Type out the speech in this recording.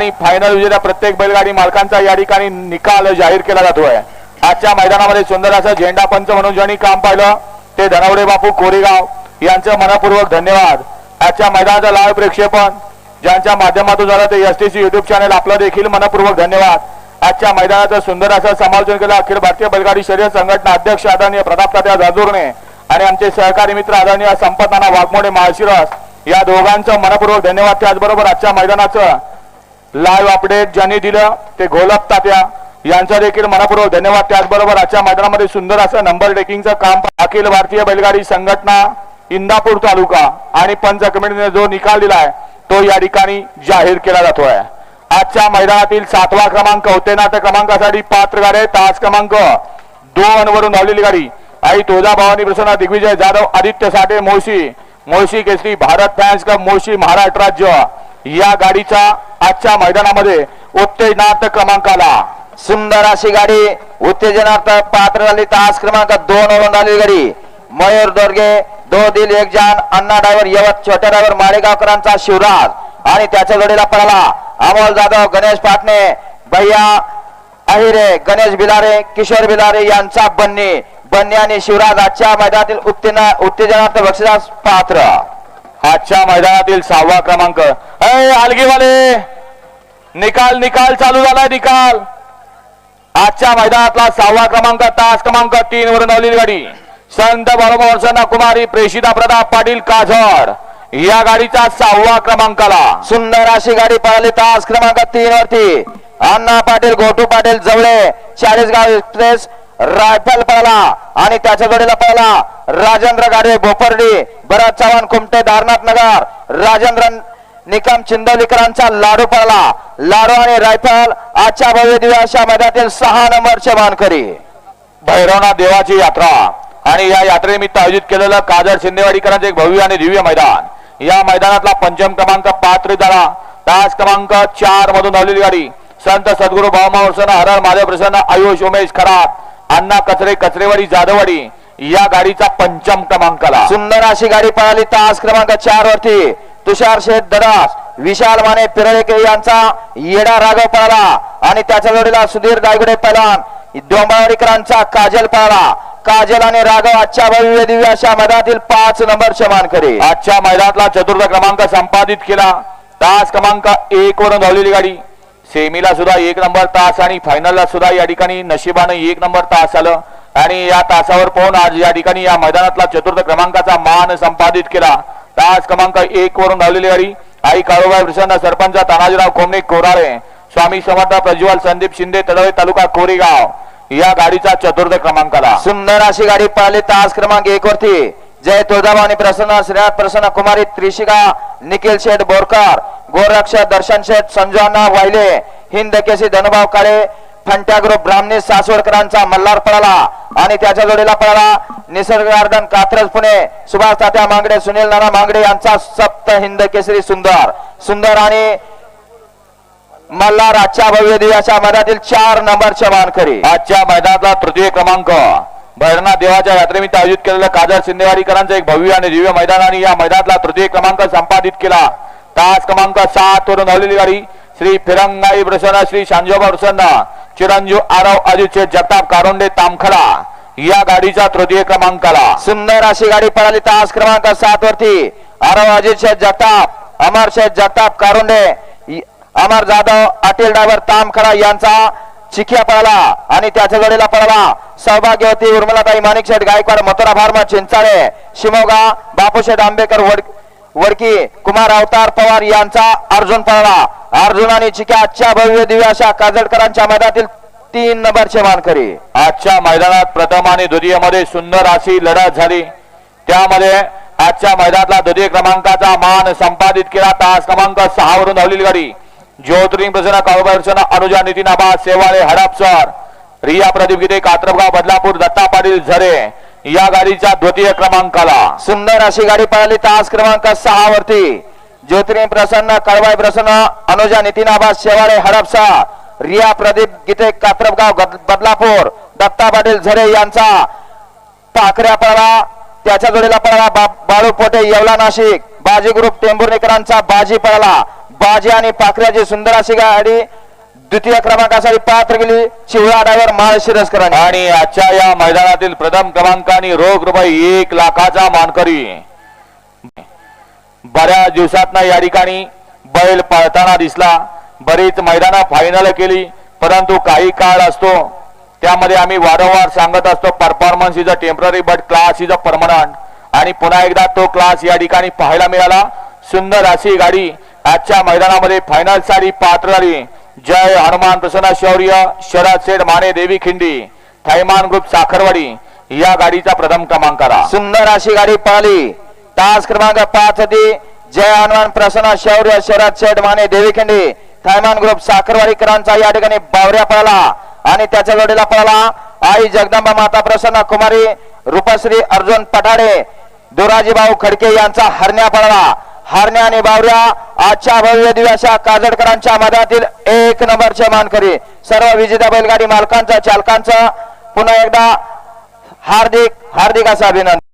आणि फायनल विजेत्या प्रत्येक बैलगाडी मालकांचा या ठिकाणी निकाल जाहीर केला जातोय आजच्या मैदानामध्ये सुंदर असं झेंडा पंच म्हणून ज्यांनी काम पाहिलं ते धनवडे बापू कोरेगाव यांचं मनपूर्वक धन्यवाद. आजच्या मैदानाचं लाईव्ह प्रेक्षेपण ज्यांच्या माध्यमातून झालं ते S T C YouTube channel आपलं देखील मनपूर्वक धन्यवाद. आजच्या मैदानाचं सुंदर असं समालोचन केलं अखिल भारतीय बैलगाडी शर्यत संघटना अध्यक्ष आदरणीय प्रताप तात्या जाजूरने आणि आमचे सहकारी मित्र आदरणीय संपत नाना वाघमोडे माळशिरस या दोघांचं मनपूर्वक धन्यवाद त्याचबरोबर आजच्या मैदानाचं. लाईव्ह अपडेट ज्यांनी दिलं ते गोलप तात्या. यांचा देखील मनापूर्वक धन्यवाद. त्याचबरोबर आजच्या मैदानामध्ये सुंदर असं नंबर टेकिंगचं काम अखिल भारतीय बैलगाडी संघटना इंदापूर तालुका आणि पंच कमिटीने जो निकाल दिलाय तो या ठिकाणी जाहीर केला जातोय. आजच्या मैदानातील सातवा क्रमांक उतेनाथ क्रमांकासाठी पात्र गाडी तास क्रमांक दोन वरून धावलेली गाडी. आई तुळजा भवानी प्रसन्न दिग्विजय जाधव आदित्य साठे मोशी मोशी केसरी भारत फॅन्स कप मोशी महाराष्ट्र राज्य. या गाडीचा आजच्या मैदानामध्ये उत्तेजनार्थ क्रमांकाला. सुंदर अशी गाडी उत्तेजनार्थ पात्र झाली. तास क्रमांक दोन वरून झालेली गाडी. मयूर दोरगे दो दिल एक जान अण्णा ड्रायव्हर यवत छोट्या ड्रायव्हर माळेगावकरांचा शिवराज. आणि त्याच्या जोडीला पळाला अमोल जाधव गणेश पाटणे भैया अहिरे गणेश बिलारे किशोर बिलारे यांचा बन्नी. बन्नी आणि शिवराज आजच्या मैदानातील उत्तेजना उत्तेजनार्थ बक्षिसास पात्र. आजच्या मैदानातील सहावा क्रमांक. अय आलगीवाले निकाल निकाल चालू झालाय निकाल. आजच्या मैदानातला सहावा क्रमांक तास क्रमांक तीन वरून धावलेली गाडी. संत बरोबर कुमारी प्रेषिता प्रताप पाटील काझड या गाडीचा सहावा क्रमांकाला. सुंदर अशी गाडी पळाली तास क्रमांक तीन वरती. अण्णा पाटील गोटू पाटील जवळे. चाळीसगाव एक्सप्रेस रायफल पळाला आणि त्याच्या जोडीला पळाला राजेंद्र गाडे भोपर्डी भरत चव्हाण कुमटे दारनाथ नगर. राजेंद्र निकम चिंदोलीकरांचा लाडू पळाला लाडू आणि रायफल आजच्या भव्य दिव्याच्या मैदानातील सहा नंबरचे मानकरी भैरवनाथ देवाची यात्रा. आणि या यात्रेनिमित्त आयोजित केलेलं काजळ शिंदेवाडीकरांचे एक भव्य आणि दिव्य मैदान. या मैदानातला पंचम क्रमांक पात्र झाला तास क्रमांक चार मधून धावलेली गाडी. संत सद्गुरू भावमावसन हरण माधव प्रसन्न आयुष उमेश खरात अण्णा कचरे कचरेवाडी जाधववाडी. या गाडीचा पंचम क्रमांकाला. सुंदर अशी गाडी पळाली. तास क्रमांक चार वरती. तुषार शेठ दरास विशाल माने पिरळेके यांचा येडा राघव पळाला आणि त्याच्या जोडीला सुधीर दायगुडे पैलवान डोंबावडीकरांचा काजल पळाला. काजल आणि राघव आजच्या भव्य दिव्य अशा मैदानातील पाच नंबरचे मानकरी आजच्या मैदानातला चतुर्थ क्रमांक संपादित केला. तास क्रमांक एक वरून धावलेली गाडी. सेमीला सुद्धा एक नंबर तास आणि फायनलला सुद्धा या ठिकाणी नशिबानं एक नंबर तास आलं. आणि या तासावर पाहून आज या ठिकाणी या मैदानातला चतुर्थ क्रमांकाचा मान संपादित केला. तास क्रमांक एक वरून धावलेली गाडी. आई काळूबाई प्रसन्न सरपंच तानाजीराव कोमणे कोराळे. स्वामी समर्थ प्रज्वल संदीप शिंदे तडवे तालुका कोरेगाव. या गाडीचा चतुर्थ क्रमांकाला. सुंदर अशी गाडी पळाली तास क्रमांक एक वरती. जय तुळजाभवानी प्रसन्न श्रीनाथ प्रसन्न कुमारी त्रिशिका निखिल शेठ बोरकर गोरक्ष दर्शन शेठ संजोना वाहिले हिंद केसी धनुभाव काळे फंट्याग्रो ब्राह्मणी सासवडकरांचा मल्हार पळाला आणि त्याच्या जोडीला पळाला. निसर्गार्धन कात्रज पुणे. सुभाष तात्या मांगडे सुनील नाना मांगडे यांचा सप्त हिंद केसरी सुंदर. सुंदर आणि मल्हार आजच्या भव्य दिव्याच्या मैदानातील चार नंबरच्या मानकरी आजच्या मैदानातला तृतीय क्रमांक. भैरनाथ देवाच्या यात्रेनिमित्त आयोजित केलेल्या काजर शिंदेवाडीकरांचं एक भव्य आणि दिव्य मैदान आणि या मैदानातला तृतीय क्रमांक संपादित केला. तास क्रमांक सात वरून धावलेली गाडी. श्री फिरंगाई प्रसन्न श्री शांजोबा प्रसन्न. चिरंजीव आराव अजित जगताप कारोंडे तामखडा या गाडीचा तृतीय क्रमांकाला सुंदर अशी गाडी पळाली तास क्रमांक सात वरती. आराव अजित शेठ जगताप अमर शेठ जगताप कारुंडे अमर जाधव अटील डायव्हर तामखडा यांचा चिखिया पळाला. आणि त्याच्या जोडीला पळाला सौभाग्यवती उर्मिलाताई माणिक शेठ गायकवाड मथुरा फार्मा चिंचाळे शिमोगा बापूशेठ आंबेकर वड वडकी कुमार अवतार पवार यांचा अर्जुन पळाला. अर्जुन आणि चिक्या आजच्या भव्य दिव्य अशा काजळकरांच्या मैदानातील तीन नंबरचे मानकरी. आजच्या मैदानात प्रथम आणि द्वितीयमध्ये सुंदर अशी लढत झाली. त्यामध्ये आजच्या मैदानातला द्वितीय क्रमांकाचा मान संपादित केला. तास क्रमांक सहा वरून धावलेली गाडी. ज्योतिर्लिंग प्रसन्न काळोबाई अनुजा नितीन आबा सेवाळे हडपसर रिया प्रदीप गीते कात्रपगाव बदलापूर दत्ता पाटील झरे. या गाडीच्या द्वितीय क्रमांकाला. सुंदर अशी गाडी पळाली तास क्रमांक सहा वरती ज्योतिर्लिंग प्रसन्न कळवाई प्रसन्न अनुजा नितीन आबास शेवाळे हडपसा रिया प्रदीप गीते कात्रपगाव बदलापूर दत्ता पाटील झरे यांचा पाखऱ्या पळाला त्याच्या जोडीला पळाला बा- बाळू पोटे येवला नाशिक. बाजी ग्रुप टेंभुर्णेकरांचा बाजी पळाला. बाजी आणि पाखऱ्याची सुंदर अशी गाडी द्वितीय क्रमांकासाठी पात्र गेली चिवळा ड्रायव्हर माळ शिरस्करांनी. आणि आजच्या या मैदानातील प्रथम क्रमांकाने रोख रुपये एक लाखाचा मानकरी. बऱ्याच दिवसात या ठिकाणी बैल पळताना दिसला. बरीच मैदानं फायनल केली परंतु काही काळ असतो त्यामध्ये आम्ही वारंवार सांगत असतो performance is a temporary but class is a permanent आणि पुन्हा एकदा तो क्लास या ठिकाणी पाहायला मिळाला. सुंदर अशी गाडी आजच्या मैदानामध्ये फायनलसाठी पात्र झाली. जय हनुमान प्रसन्न शौर्य शरद सेठ माने देवी खिंडी थैमान ग्रुप साखरवाडी या गाडीचा प्रथम क्रमांक आला सुंदर अशी गाडी पळाली. तास क्रमांक पाच होती. जय हनुमान प्रसन्न शौर्य शरद शेठ माने देवीखंडी थैमान ग्रुप साखरवाडीकरांचा या ठिकाणी बावऱ्या पळाला आणि त्याच्या जोडीला पळाला आई जगदंबा माता प्रसन्न कुमारी रूपश्री अर्जुन पठाडे दुराजी भाऊ खडके यांचा हरण्या पळाला. हरण्या आणि बावऱ्या. आजच्या भव्य दिवसा काजडकरांच्या मधातील एक नंबरचे मानकरी. सर्व विजेता बैलगाडी मालकांचं चालकांचं पुन्हा एकदा हार्दिक हार्दिक असा अभिनंदन.